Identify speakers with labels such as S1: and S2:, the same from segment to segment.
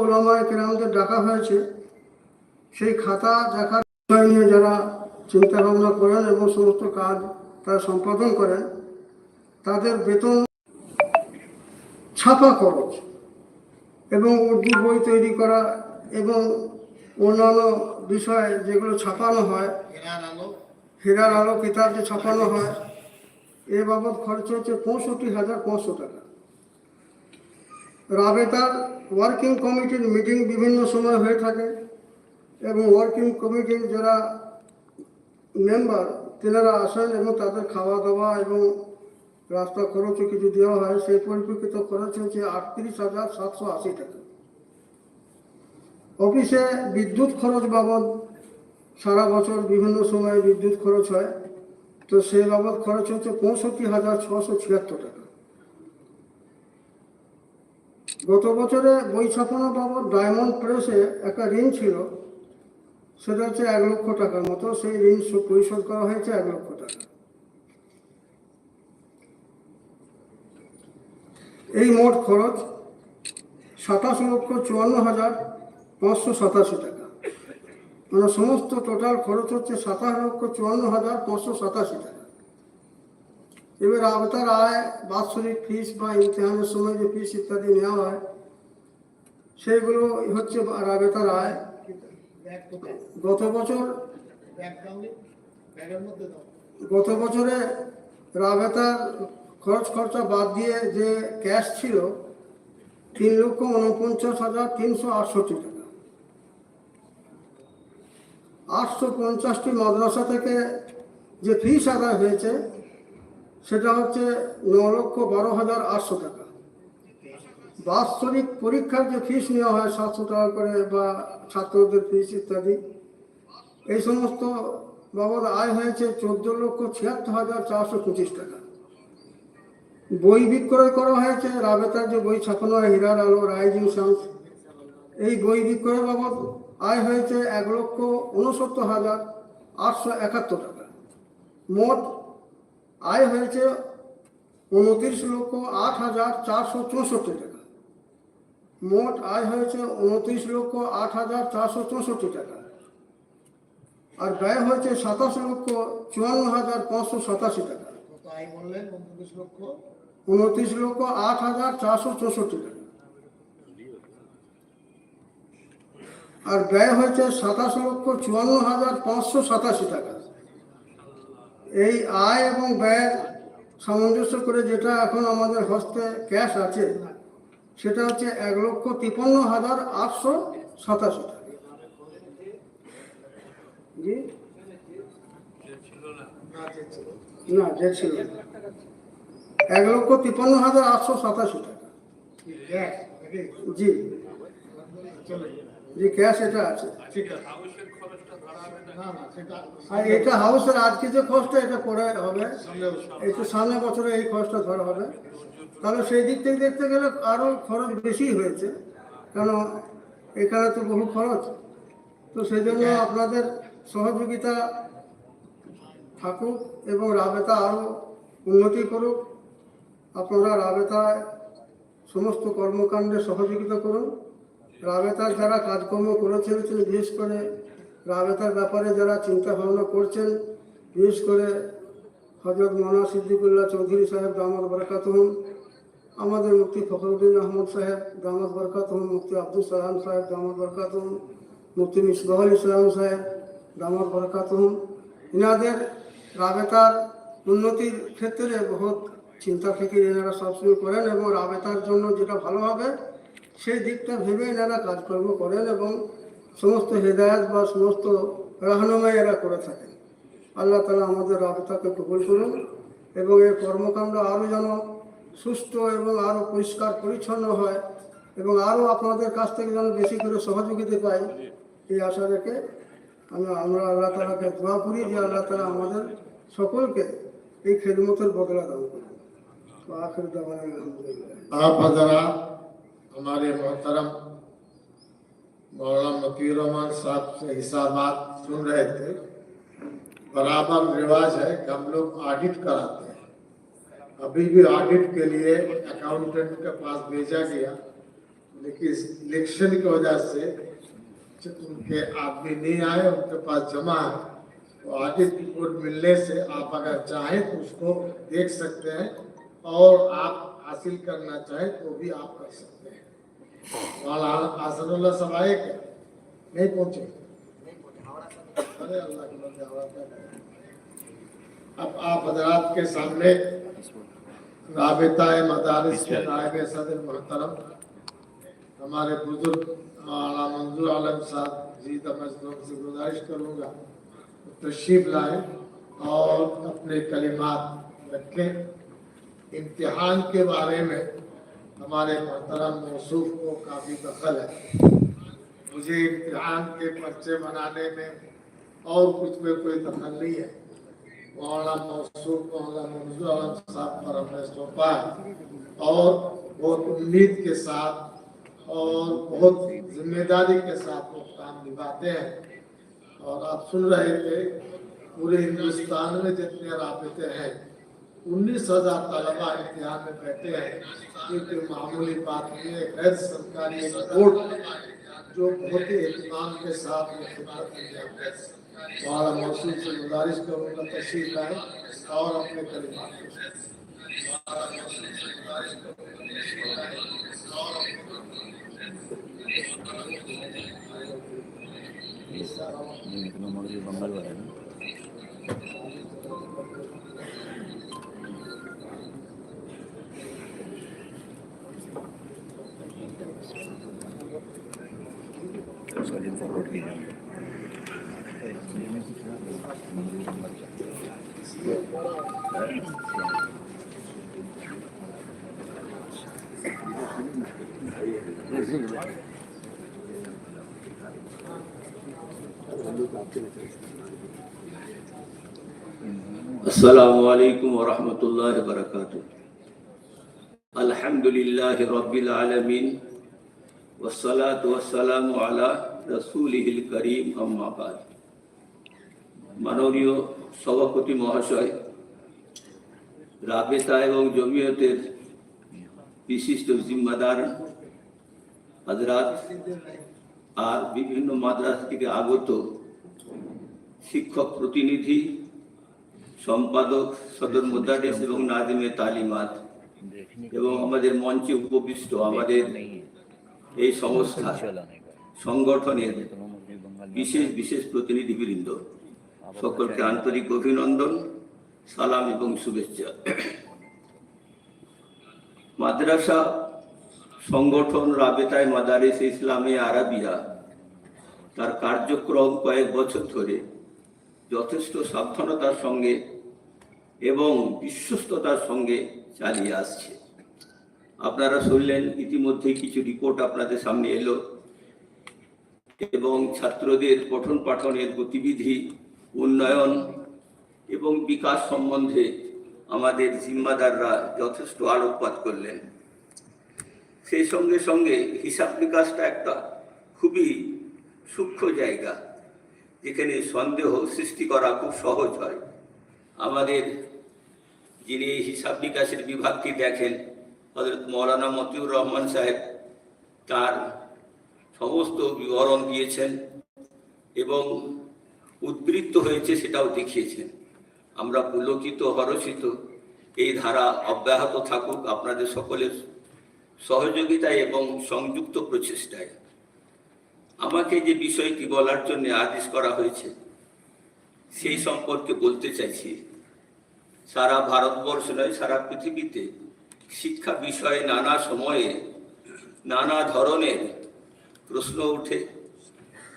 S1: ওলামায় কেরামদের ডাকা হয়েছে। সেই খাতা দেখার বিষয় নিয়ে যারা চিন্তা ভাবনা করেন এবং সমস্ত কাজ তারা সম্পাদন করেন, তাদের বেতন ছাপা খরচ এবং উর্দু বই তৈরি করা এবং অন্যান্য বিষয় যেগুলো ছাপানো হয়, হীরার আলো কিতাব যে ছাপানো হয়, এ বাবদ খরচ হচ্ছে পঁয়ষট্টি হাজার পাঁচশো টাকা। রাবেতার ওয়ার্কিং কমিটির মিটিং বিভিন্ন সময় হয়ে থাকে এবং ওয়ার্কিং কমিটির যারা মেম্বার তেনারা আসেন এবং তাদের খাওয়া দাওয়া এবং রাস্তা খরচও কিছু দেওয়া হয়, সেই পরিপ্রেক্ষিত খরচ হচ্ছে আটত্রিশ হাজার সাতশো আশি টাকা। অফিসে বিদ্যুৎ খরচ বাবদ সারা বছর বিভিন্ন সময়ে বিদ্যুৎ খরচ হয়, তো সেই বাবদ খরচ হচ্ছে পঁয়ষট্টি হাজার ছশো ছিয়াত্তর টাকা। গত বছরে বই ছাপানো বাবদ ডায়মন্ড প্রেসে একটা ঋণ ছিল। সেটা হচ্ছে এক লক্ষ টাকার মতো। সেই ঋণ পরিশোধ করা হয়েছে এক লক্ষ টাকা। এই মোট খরচ সাতাশ লক্ষ চুয়ান্ন হাজার পাঁচশো সাতাশি টাকা। মানে সমস্ত টোটাল খরচ হচ্ছে সাতাশ লক্ষ চুয়ান্ন হাজার পাঁচশো সাতাশি টাকা। এবার আবতার আয় বাৎসরিক ফিস বা ইমতিহানের সময় যে ফিস ইত্যাদি নেওয়া হয় সেইগুলো হচ্ছে রাবেতার আয় গত বছর গত বছরে রাবেতার খরচ খরচা বাদ দিয়ে যে ক্যাশ ছিল তিন লক্ষ উনপঞ্চাশ হাজার তিনশো আটষট্টি টাকা আটশো পঞ্চাশটি মাদ্রাসা থেকে যে ফিস আদায় হয়েছে সেটা হচ্ছে ন লক্ষ বারো হাজার আটশো টাকা। বাৎসরিক পরীক্ষার যে ফিস নেওয়া হয় সাতশো টাকা করে বা ছাত্রদের ফিস ইত্যাদি, এই সমস্ত বাবদ আয় হয়েছে চোদ্দ লক্ষ ছিয়াত্তর হাজার চারশো পঁচিশ টাকা। বই বিক্রয় করা হয়েছে, রাবেতার যে বই ছাপানো হয়, হীরার আলো, রাইজিং সান্স এই বই বিক্রয় বাবদ আয় হয়েছে এক লক্ষ উনসত্তর হাজার আটশো একাত্তর টাকা। মোট আয় হয়েছে উনত্রিশ লক্ষ আট হাজার চারশো চৌষট্টি টাকা। মোট আয় হয়েছে উনত্রিশ লক্ষ আট হাজার চারশো চৌষট্টি টাকা। আর ব্যয় হয়েছে সাতাশ লক্ষ চুয়ান্ন হাজার পাঁচশো সাতাশি টাকা।
S2: আয় বললেন? উনত্রিশ লক্ষ?
S1: উনত্রিশ লক্ষ আট হাজার চারশো চৌষট্টি টাকা। আর ব্যয় হয়েছে সাতাশ লক্ষ চুয়ান্ন হাজার পাঁচশো সাতাশি টাকা। এই আয় এবং ব্যয় সামঞ্জস্য করে যেটা এখন আমাদের হস্তে ক্যাশ আছে, সেটা হচ্ছে এক লক্ষ তিপ্পান্ন হাজার আটশো সাতাশি টাকা।
S2: না,
S1: যে ছিল এক লক্ষ তিপ্পান্ন হাজার আটশো সাতাশি টাকা। জি। জি, ক্যাশ এটা আছে। আর এটা হাউসের আজকে যে খরচটা এটা পরে হবে। একটু সামনে বছরে এই খরচটা ধরা হবে। তাহলে সেই দিক থেকে দেখতে গেলে আরও খরচ বেশি হয়েছে। কেন? এখানে তো বহু খরচ। তো সেই জন্য আপনাদের সহযোগিতা থাকুক এবং রাবেতা আরও উন্নতি করুক। আপনারা রাবেতায় সমস্ত কর্মকাণ্ডে সহযোগিতা করুন। রাবেতার যারা কাজকর্ম করে চলেছেন, বিশেষ করে রাবেতার ব্যাপারে যারা চিন্তা ভাবনা করছেন, বিশেষ করে হজরত মৌলানা সিদ্দিকুল্লাহ চৌধুরী সাহেব দামদ বরকাতহম আমাদের মুফতি ফখরুদ্দিন আহমদ সাহেব দামদ বরকাতহম মুফতি আব্দুল সালাম সাহেব দামদ বরকাতহম মুফতি মিসবাহুল ইসলাম সাহেব দামদ বরকাতহম এনাদের রাবেতার উন্নতির ক্ষেত্রে বহুত চিন্তা ফিকির এনারা সবসময় করেন এবং রাবেতার জন্য যেটা ভালো হবে, সেই দিকটা ভেবে এনারা কাজকর্ম করেন এবং সমস্ত হৃদায়ত বা সমস্ত রাহনামায় এরা করে থাকেন। আল্লাহ তালা আমাদের রাবতাকে কবুল করুন এবং এই কর্মকাণ্ড আরও যেন সুষ্ঠু এবং আরও পরিষ্কার পরিচ্ছন্ন হয় এবং আরও আপনাদের কাছ থেকে যেন বেশি করে সহযোগিতা পাই, এই আশা রেখে আমি আমরা আল্লাহ তালাকে দোয়া করি যে আল্লাহ তালা আমাদের সকলকে এই খেদমতের বদলা দান করুন।
S2: আপনারা আমার এই মহতারাম मौलाना मकीर रहमान साहब से हिसाबात सुन रहे थे। बराबर रिवाज है कि हम लोग ऑडिट कराते हैं। अभी भी ऑडिट के लिए अकाउंटेंट के पास भेजा गया, लेकिन इलेक्शन की वजह से उनके आदमी नहीं आए, उनके पास जमा है तो आगे रिपोर्ट मिलने से आप अगर चाहें तो उसको देख सकते हैं और आप हासिल करना चाहें तो भी आप कर सकते हैं। वहाँ आसनुल्ला क्या नहीं पहुँचे अब आप हजरात के सामने राबता मदारिस के नायब सदर मोहतरम हमारे बुज़ुर्ग मौलाना मंजूर आलम साहब जी तमजलों से गुजारिश करूँगा तशरीफ़ लाए और अपने कलिमात रखें इम्तिहान के बारे में हमारे मोहतरम मौसूफ को काफ़ी दखल है। मुझे इम्तिहान के पर्चे बनाने में और कुछ में कोई दखल नहीं है। मौलाना मौसूफ, मौलाना मंजूर आलम साहब पर हमने सौंपा है। और बहुत उम्मीद के साथ और बहुत ज़िम्मेदारी के साथ वो काम निभाते हैं। और आप सुन रहे थे, पूरे हिंदुस्तान में जितने राबते हैं उन्नीस हज़ार तलबा इम्तिहान में बैठे हैं ये मामूली बात नहीं है गैर सरकारी बोर्ड जो बहुत ही एहतमाम के साथ रहा है। से गुजारिश करूँगा तशरीफ़ लाए और अपने कलिमात पेश करें।
S3: السلام عليكم ورحمة الله وبركاته. الحمد لله رب العالمين والصلاة والسلام على রসুলিহিল করিম আম্মাবাদ মাননীয় সভাপতি মহাশয়, রাবেতা এবং জমিয়তের বিশিষ্ট জিম্মাদার হাজরাত আর বিভিন্ন মাদ্রাস থেকে আগত শিক্ষক প্রতিনিধি, সম্পাদক সদর মোদারেস এবং নাজিমে তালিমাত এবং আমাদের মঞ্চে উপবিষ্ট আমাদের এই সংস্থা। সংগঠনের বিশেষ বিশেষ প্রতিনিধিবৃন্দ। সকলকে আন্তরিক অভিনন্দন, সালাম এবং শুভেচ্ছা। মাদ্রাসা সংগঠন রাবেতায় মাদারিস ইসলামে আরাবিয়া তার কার্যক্রম কয়েক বছর ধরে যথেষ্ট সাবধানতার সঙ্গে এবং বিশ্বস্ততার সঙ্গে চালিয়ে আসছে। আপনারা শুনলেন ইতিমধ্যে কিছু রিপোর্ট আপনাদের সামনে এলো। এবং ছাত্রদের পঠন পাঠনের গতিবিধি, উন্নয়ন এবং বিকাশ সম্বন্ধে আমাদের জিম্মাদাররা যথেষ্ট আলোকপাত করলেন। সেই সঙ্গে সঙ্গে হিসাব নিকাশটা একটা খুবই সূক্ষ্ম জায়গা, যেখানে সন্দেহ সৃষ্টি করা খুব সহজ হয়। আমাদের যিনি হিসাব নিকাশের বিভাগটি দেখেন হজরত মৌলানা মতিউর রহমান সাহেব, তার সমস্ত বিবরণ দিয়েছেন এবং উদ্বৃত্ত হয়েছে সেটাও দেখিয়েছেন। আমরা পুলকিত হরষিত এই ধারা অব্যাহত থাকুক আপনাদের সকলের সহযোগিতায় এবং সংযুক্ত প্রচেষ্টায়। আমাকে যে বিষয়টি বলার জন্য আদেশ করা হয়েছে, সেই সম্পর্কে বলতে চাইছি। সারা ভারতবর্ষ নয়, সারা পৃথিবীতে শিক্ষা বিষয়ে নানা সময়ে নানা ধরনের প্রশ্ন ওঠে,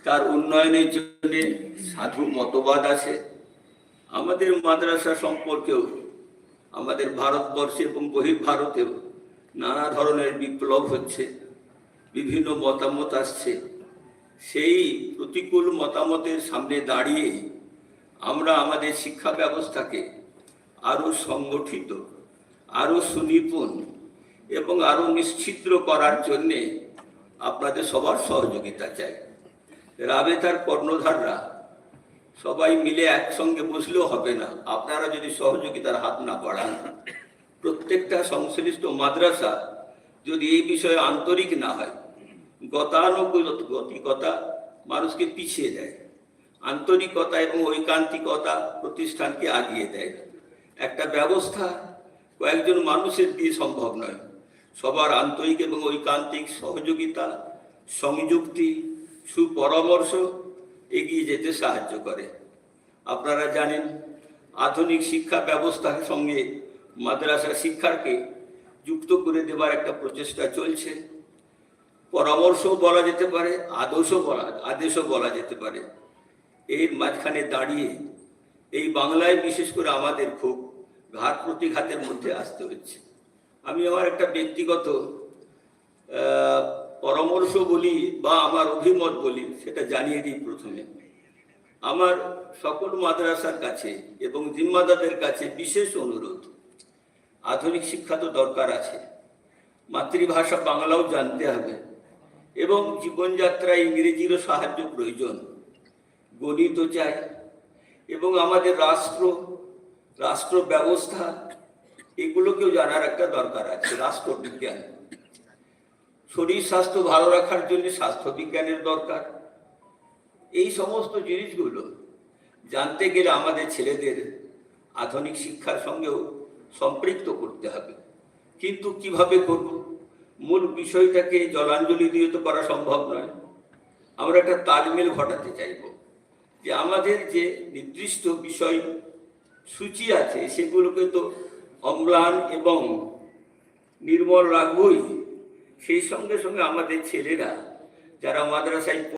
S3: তার উন্নয়নের জন্য সাধু মতবাদ আছে। আমাদের মাদ্রাসা সম্পর্কেও, আমাদের ভারতবর্ষে এবং বহির্ভারতেও নানা ধরনের বিপ্লব হচ্ছে, বিভিন্ন মতামত আসছে। সেই প্রতিকূল মতামতের সামনে দাঁড়িয়ে আমরা আমাদের শিক্ষা ব্যবস্থাকে আরও সংগঠিত আরও সুনিপুণ এবং আরও নিশ্চিদ্র করার জন্যে আপনাদের সবার সহযোগিতা চাই। রাবেতার কর্ণধাররা সবাই মিলে একসঙ্গে বসলেও হবে না। আপনারা যদি সহযোগিতার হাত না বাড়ান, প্রত্যেকটা সংশ্লিষ্ট মাদ্রাসা যদি এই বিষয়ে আন্তরিক না হয় গতানুগতিকতা মানুষকে পিছিয়ে দেয়, আন্তরিকতা এবং ঐকান্তিকতা প্রতিষ্ঠানকে আগিয়ে দেয়। একটা ব্যবস্থা কয়েকজন মানুষের দিয়ে সম্ভব নয়। সবার আন্তরিক এবং ঐকান্তিক সহযোগিতা, সংযুক্তি, সুপরামর্শ এগিয়ে যেতে সাহায্য করে। আপনারা জানেন, আধুনিক শিক্ষা ব্যবস্থার সঙ্গে মাদ্রাসা শিক্ষাকে যুক্ত করে দেওয়ার একটা প্রচেষ্টা চলছে। পরামর্শও বলা যেতে পারে আদর্শও বলা, আদেশও বলা যেতে পারে। এর মাঝখানে দাঁড়িয়ে এই বাংলায় বিশেষ করে আমাদের খুব ঘাত প্রতিঘাতের মধ্যে আসতে হচ্ছে। আমি আমার একটা ব্যক্তিগত পরামর্শ বলি বা আমার অভিমত বলি, সেটা জানিয়ে দিই প্রথমে। আমার সকল মাদ্রাসার কাছে এবং জিম্মাদাদের কাছে বিশেষ অনুরোধ, আধুনিক শিক্ষা তো দরকার আছে, মাতৃভাষা বাংলাও জানতে হবে এবং জীবনযাত্রায় ইংরেজিরও সাহায্য প্রয়োজন গণিত চাই এবং আমাদের রাষ্ট্র রাষ্ট্র ব্যবস্থা এগুলোকেও জানার একটা দরকার আছে, রাষ্ট্রবিজ্ঞান। শরীর স্বাস্থ্য ভালো রাখার জন্য স্বাস্থ্য বিজ্ঞানের দরকার। এই সমস্ত জিনিসগুলো জানতে গেলে আমাদের ছেলেদের আধুনিক শিক্ষার সঙ্গেও সম্পৃক্ত করতে হবে। কিন্তু কীভাবে করব? মূল বিষয়টাকে জলাঞ্জলি দিয়ে তো করা সম্ভব নয়। আমরা একটা তালমেল ঘটাতে চাইব যে আমাদের যে নির্দিষ্ট বিষয়, সূচি আছে, সেগুলোকে তো অম্লান এবং নির্মল রাখবই সেই সঙ্গে সঙ্গে আমাদের ছেলেরা যারা মাদ্রাসায়